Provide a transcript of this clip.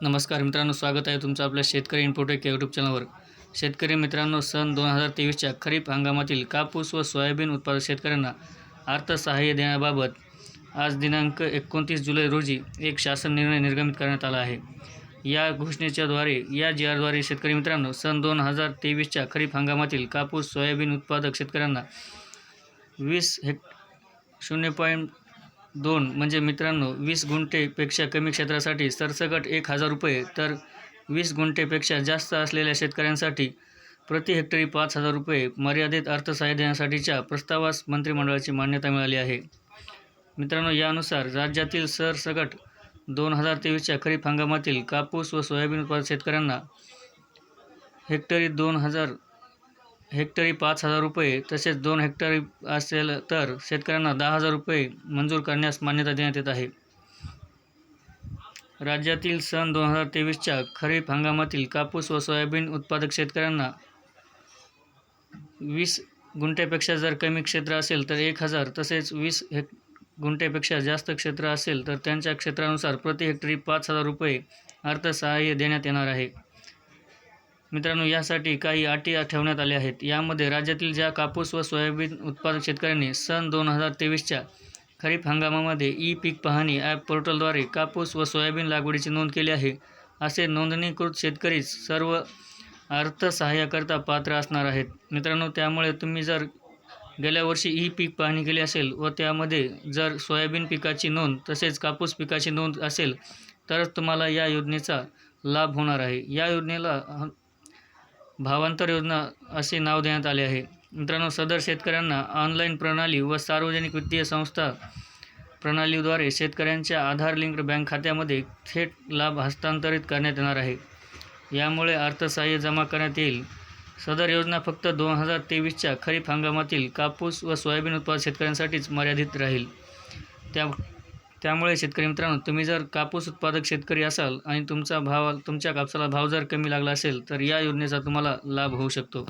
नमस्कार मित्रांनो स्वागत आहे तुमचं आपल्या शेतकरी इन्फोटेक या यूट्यूब चॅनलवर शेतकरी मित्रांनो सन दोन हजार तेवीसच्या खरीप हंगामातील कापूस व सोयाबीन उत्पादक शेतकऱ्यांना अर्थसहाय्य देण्याबाबत आज दिनांक एकोणतीस जुलै रोजी एक शासन निर्णय निर्गमित करण्यात आला आहे. या घोषणेच्याद्वारे या जी आरद्वारे शेतकरी मित्रांनो सन दोन हजार तेवीसच्या खरीप हंगामातील कापूस सोयाबीन उत्पादक शेतकऱ्यांना वीस हेक् शून्य पॉईंट दोन म्हणजे मित्रांनो वीस गुंठेपेक्षा कमी क्षेत्रासाठी सरसकट एक हजार रुपये तर वीस गुंठेपेक्षा जास्त असलेल्या शेतकऱ्यांसाठी प्रति हेक्टरी पाच हजार रुपये मर्यादित अर्थसहाय्य देण्यासाठीच्या प्रस्तावास मंत्रिमंडळाची मान्यता मिळाली आहे. मित्रांनो यानुसार राज्यातील सरसकट दोन हजार तेवीसच्या खरीप हंगामातील कापूस व सोयाबीन उत्पादक शेतकऱ्यांना हेक्टरी दोन हजार हेक्टरी पाच हजार रुपये तसेच दोन हेक्टरी असेल तर शेतकऱ्यांना दहा हजार रुपये मंजूर करण्यास मान्यता देण्यात येत आहे. राज्यातील सन दोन हजार तेवीसच्या खरीप हंगामातील कापूस व सोयाबीन उत्पादक शेतकऱ्यांना वीस गुंठ्यापेक्षा जर कमी क्षेत्र असेल तर एक हजार तसेच वीस हेक गुंठ्यापेक्षा जास्त क्षेत्र असेल तर त्यांच्या क्षेत्रानुसार प्रति हेक्टरी पाच हजार रुपये अर्थसहाय्य देण्यात येणार आहे. मित्रांनो यासाठी काही अटी ठेवण्यात आल्या आहेत. यामध्ये राज्यातील ज्या कापूस व सोयाबीन उत्पादक शेतकऱ्यांनी सन दोन हजार तेवीसच्या खरीप हंगामामध्ये ई पीक पाहणी ॲप पोर्टलद्वारे कापूस व सोयाबीन लागवडीची नोंद केली आहे. असे नोंदणीकृत शेतकरीच सर्व अर्थसहाय्याकरता पात्र असणार आहेत. मित्रांनो त्यामुळे तुम्ही जर गेल्या वर्षी ई पीक पाहणी केली असेल व त्यामध्ये जर सोयाबीन पिकाची नोंद तसेच कापूस पिकाची नोंद असेल तरच तुम्हाला या योजनेचा लाभ होणार आहे. या योजनेला भावांतर योजना असे नाव देण्यात आले आहे. मित्रांनो सदर शेतकऱ्यांना ऑनलाईन प्रणाली व सार्वजनिक वित्तीय संस्था प्रणालीद्वारे शेतकऱ्यांच्या आधार लिंक्ड बँक खात्यामध्ये थेट लाभ हस्तांतरित करण्यात येणार आहे. यामुळे अर्थसहाय्य जमा करण्यात येईल. सदर योजना फक्त दोन हजार तेवीसच्या खरीप हंगामातील कापूस व सोयाबीन उत्पादक शेतकऱ्यांसाठीच मर्यादित राहील. त्या त्यामुळे शेतकरी मित्रांनो तुम्ही जर कापूस उत्पादक शेतकरी असाल आणि तुमचा भाव तुमच्या कापसाला भाव जर कमी लागला असेल तर या योजनेचा तुम्हाला लाभ होऊ शकतो.